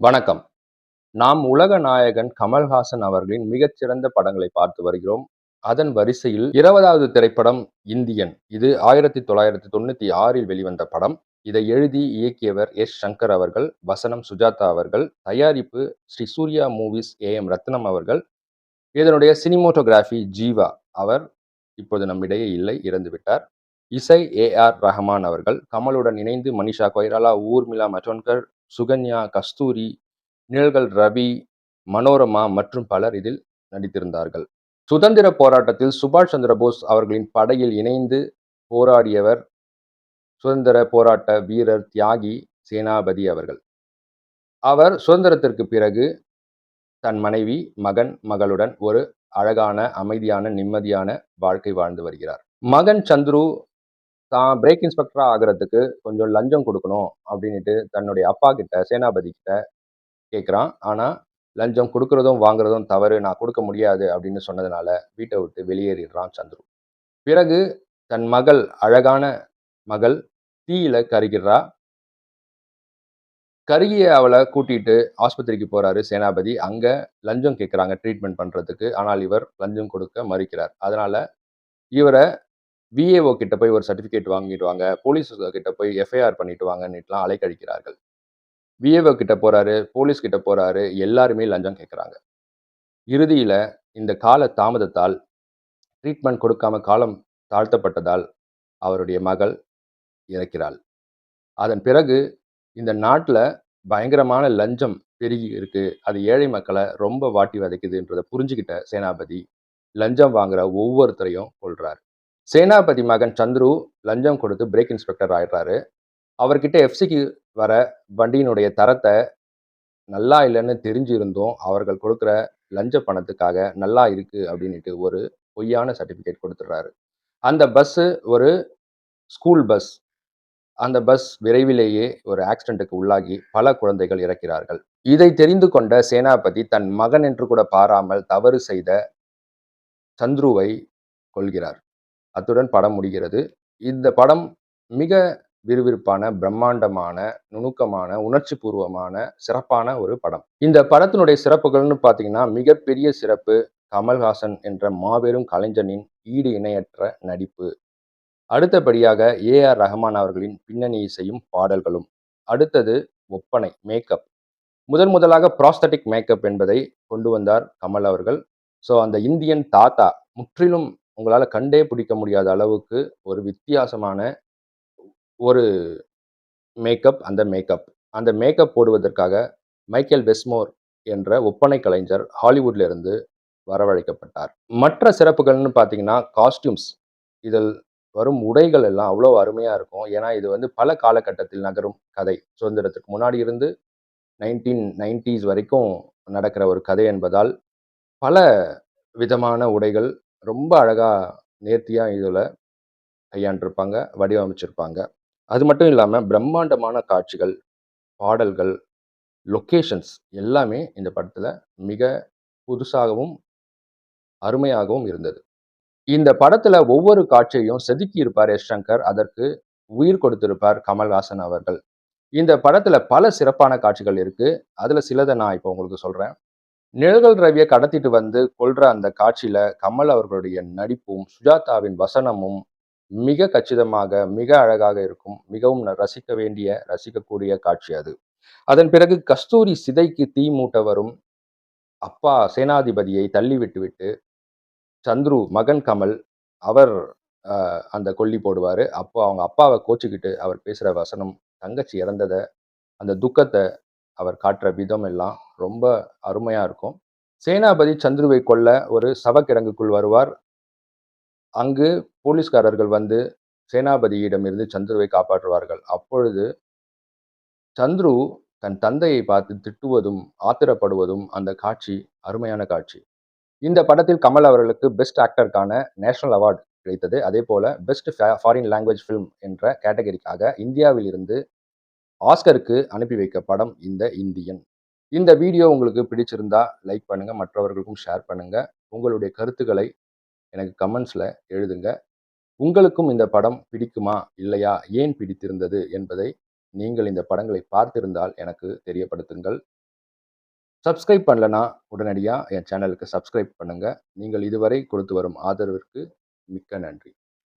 வணக்கம். நாம் உலக நாயகன் கமல்ஹாசன் அவர்களின் மிகச்சிறந்த படங்களை பார்த்து வருகிறோம். அதன் வரிசையில் இருபதாவது திரைப்படம் இந்தியன். இது ஆயிரத்தி தொள்ளாயிரத்தி தொண்ணூத்தி ஆறில் வெளிவந்த படம். இதை எழுதி இயக்கியவர் எஸ். சங்கர் அவர்கள் வசனம் சுஜாதா அவர்கள் தயாரிப்பு Sri Surya movies A. M. Ratnam அவர்கள் இதனுடைய சினிமோட்டோகிராஃபி ஜீவா அவர் இப்போது நம்மிடையே இல்லை இறந்துவிட்டார். இசை ஏ. ஆர். ரஹமான் அவர்கள் கமலுடன் இணைந்து மனிஷா கொய்ராலா ஊர்மிளா மட்டோன்கர் சுகன்யா கஸ்தூரி நிழல்கள் ரவி மனோரமா மற்றும் பலர் இதில் நடித்திருந்தார்கள். சுதந்திர போராட்டத்தில் சுபாஷ் சந்திர போஸ் அவர்களின் படையில் இணைந்து போராடியவர் சுதந்திர போராட்ட வீரர் தியாகி சேனாபதி அவர்கள். அவர் சுதந்திரத்திற்கு பிறகு தன் மனைவி மகன் மகளுடன் ஒரு அழகான அமைதியான நிம்மதியான வாழ்க்கை வாழ்ந்து வருகிறார். மகன் சந்துரு தான் பிரேக் இன்ஸ்பெக்டராக ஆகிறதுக்கு கொஞ்சம் லஞ்சம் கொடுக்கணும் அப்படின்ட்டு தன்னுடைய அப்பா கிட்ட சேனாபதி கிட்ட கேட்குறான் ஆனால் லஞ்சம் கொடுக்கறதும் வாங்குறதும் தவறு நான் கொடுக்க முடியாது அப்படின்னு சொன்னதுனால வீட்டை விட்டு வெளியேறிடுறான் சந்துரு. பிறகு தன் மகள் அழகான மகள் தீயில கருகிறா கருகிய அவளை கூட்டிட்டு ஆஸ்பத்திரிக்கு போறாரு சேனாபதி. அங்க லஞ்சம் கேட்குறாங்க ட்ரீட்மெண்ட் பண்றதுக்கு. ஆனால் இவர் லஞ்சம் கொடுக்க மறுக்கிறார். அதனால இவரை விஏஓ கிட்ட போய் ஒரு சர்டிஃபிகேட் வாங்கிட்டு வாங்க போலீஸ் கிட்ட போய் எஃப்ஐஆர் பண்ணிட்டு வாங்கன்னுட்டுலாம் அலைக்கழிக்கிறார்கள். விஏஓ கிட்ட போறாரு போலீஸ் கிட்ட போறாரு எல்லாருமே லஞ்சம் கேட்குறாங்க. இறுதியில இந்த கால தாமதத்தால் ட்ரீட்மெண்ட் கொடுக்காம காலம் தாழ்த்தப்பட்டதால் அவருடைய மகள் இறக்கிறாள். அதன் பிறகு இந்த நாட்டில் பயங்கரமான லஞ்சம் பெருகி இருக்கு. அது ஏழை மக்களை ரொம்ப வாட்டி வதைக்குதுன்றதை புரிஞ்சுக்கிட்ட சேனாபதி லஞ்சம் வாங்குற ஒவ்வொருத்தரையும் கொள்றாரு சேனாபதி மகன் சந்துரு லஞ்சம் கொடுத்து பிரேக் இன்ஸ்பெக்டர் ஆயிடுறாரு. அவர்கிட்ட எஃப்சிக்கு வர வண்டியினுடைய தரத்தை நல்லா இல்லைன்னு தெரிஞ்சிருந்தும் அவர்கள் கொடுக்குற லஞ்ச பணத்துக்காக நல்லா இருக்கு அப்படின்ட்டு ஒரு பொய்யான சர்டிஃபிகேட் கொடுத்துட்றாரு. அந்த பஸ்ஸு ஒரு ஸ்கூல் பஸ் அந்த பஸ் விரைவிலேயே ஒரு ஆக்சிடென்ட்டுக்கு உள்ளாகி பல குழந்தைகள் இறக்கிறார்கள். இதை தெரிந்து கொண்ட சேனாபதி தன் மகன் என்று கூட பாராமல் தவறு செய்த சந்துருவை கொள்கிறார் அத்துடன் படம் முடிகிறது. இந்த படம் மிக விறுவிறுப்பான பிரம்மாண்டமான நுணுக்கமான உணர்ச்சி பூர்வமான சிறப்பான ஒரு படம். இந்த படத்தினுடைய சிறப்புகள்னு பார்த்தீங்கன்னா மிகப்பெரிய சிறப்பு கமல்ஹாசன் என்ற மாபெரும் கலைஞனின் ஈடு இணையற்ற நடிப்பு. அடுத்தபடியாக ஏ ஆர் ரஹ்மான் அவர்களின் பின்னணி இசையும் பாடல்களும். அடுத்தது ஒப்பனை மேக்கப். முதன் முதலாக ப்ராஸ்தட்டிக் மேக்கப் என்பதை கொண்டு வந்தார் கமல் அவர்கள். ஸோ அந்த இந்தியன் தாத்தா முற்றிலும் உங்களால் கண்டே பிடிக்க முடியாத அளவுக்கு ஒரு வித்தியாசமான ஒரு மேக்கப் அந்த மேக்கப் அந்த மேக்கப் போடுவதற்காக மைக்கேல் வெஸ்மோர் என்ற ஒப்பனை கலைஞர் ஹாலிவுட்லேருந்து வரவழைக்கப்பட்டார். மற்ற சிறப்புகள்னு பார்த்தீங்கன்னா காஸ்டியூம்ஸ் இதில் வரும் உடைகள் எல்லாம் அவ்வளோ அருமையாக இருக்கும். ஏன்னா இது வந்து பல காலகட்டத்தில் நகரும் கதை. சுதந்திரத்துக்கு முன்னாடி இருந்து நைன்டீன் நைன்டிஸ் வரைக்கும் நடக்கிற ஒரு கதை என்பதால் பல விதமான உடைகள் ரொம்ப அழகாக நேர்த்தியாக இதில் கையாண்டிருப்பாங்க வடிவமைச்சிருப்பாங்க. அது மட்டும் இல்லாமல் பிரம்மாண்டமான காட்சிகள் பாடல்கள் லொக்கேஷன்ஸ் எல்லாமே இந்த படத்தில் மிக புதுசாகவும் அருமையாகவும் இருந்தது. இந்த படத்தில் ஒவ்வொரு காட்சியையும் செதுக்கி இருப்பார் எஸ். சங்கர் அதற்கு உயிர் கொடுத்திருப்பார் கமல்ஹாசன் அவர்கள். இந்த படத்தில் பல சிறப்பான காட்சிகள் இருக்குது அதில் சிலதை நான் இப்போ உங்களுக்கு சொல்கிறேன் நிழல்கள் ரவியை கடத்திட்டு வந்து கொள்ற அந்த காட்சியில கமல் அவர்களுடைய நடிப்பும் சுஜாதாவின் வசனமும் மிக கச்சிதமாக மிக அழகாக இருக்கும். மிகவும் ரசிக்க வேண்டிய ரசிக்கக்கூடிய காட்சி அது. அதன் பிறகு கஸ்தூரி சிதைக்கு தீ மூட்ட வரும் அப்பா சேனாதிபதியை தள்ளி விட்டு சந்துரு மகன் கமல் அவர் அந்த கொல்லி போடுவார். அப்போ அவங்க அப்பாவை கோச்சிக்கிட்டு அவர் பேசுகிற வசனம் தங்கச்சி இறந்ததை அந்த துக்கத்தை அவர் காட்டுற விதம் எல்லாம் ரொம்ப அருமையாக இருக்கும். சேனாபதி சந்துருவை கொல்ல ஒரு சவக்கிடங்குக்குள் வருவார். அங்கு போலீஸ்காரர்கள் வந்து சேனாபதியிடமிருந்து சந்துருவை காப்பாற்றுவார்கள். அப்பொழுது சந்துரு தன் தந்தையை பார்த்து திட்டுவதும் ஆத்திரப்படுவதும் அந்த காட்சி அருமையான காட்சி. இந்த படத்தில் கமல் அவர்களுக்கு பெஸ்ட் ஆக்டருக்கான நேஷனல் அவார்டு கிடைத்தது. அதே போல பெஸ்ட் ஃபாரின் லாங்குவேஜ் ஃபிலிம் என்ற கேட்டகரிக்காக இந்தியாவில் இருந்து ஆஸ்கருக்கு அனுப்பி வைக்க படம் இந்த இந்தியன். இந்த வீடியோ உங்களுக்கு பிடிச்சிருந்தா லைக் பண்ணுங்க மற்றவர்களுக்கும் ஷேர் பண்ணுங்க. உங்களுடைய கருத்துக்களை எனக்கு கமெண்ட்ஸில் எழுதுங்க. உங்களுக்கும் இந்த படம் பிடிக்குமா இல்லையா ஏன் பிடித்திருந்தது என்பதை நீங்கள் இந்த படங்களை பார்த்திருந்தால் எனக்கு தெரியப்படுத்துங்கள். சப்ஸ்கிரைப் பண்ணலனா உடனடியாக என் சேனலுக்கு சப்ஸ்கிரைப் பண்ணுங்கள் நீங்கள் இதுவரை கொடுத்து வரும் ஆதரவிற்கு மிக்க நன்றி.